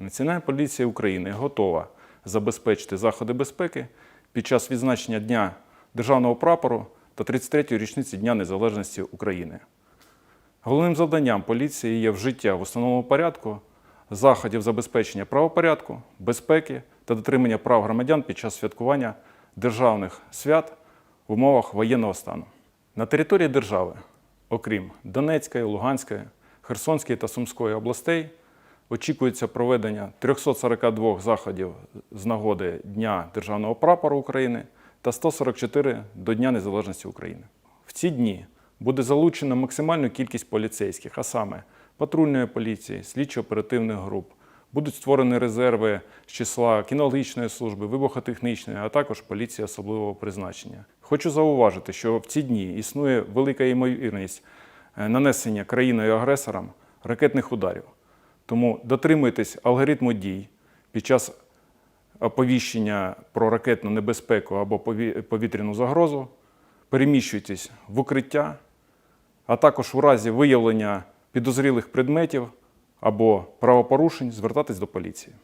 Національна поліція України готова забезпечити заходи безпеки під час відзначення Дня Державного прапору та 33-ї річниці Дня Незалежності України. Головним завданням поліції є вжиття в установленому порядку заходів забезпечення правопорядку, безпеки та дотримання прав громадян під час святкування державних свят в умовах воєнного стану. На території держави, окрім Донецької, Луганської, Херсонської та Сумської областей, очікується проведення 342 заходів з нагоди Дня Державного прапору України та 144 до Дня Незалежності України. В ці дні буде залучено максимальну кількість поліцейських, а саме патрульної поліції, слідчо-оперативних груп. Будуть створені резерви з числа кінологічної служби, вибухотехнічної, а також поліції особливого призначення. Хочу зауважити, що в ці дні існує велика ймовірність е, нанесення країною-агресором ракетних ударів. Тому дотримуйтесь алгоритму дій під час оповіщення про ракетну небезпеку або пові- повітряну загрозу, переміщуйтесь в укриття, а також у разі виявлення підозрілих предметів або правопорушень звертатись до поліції.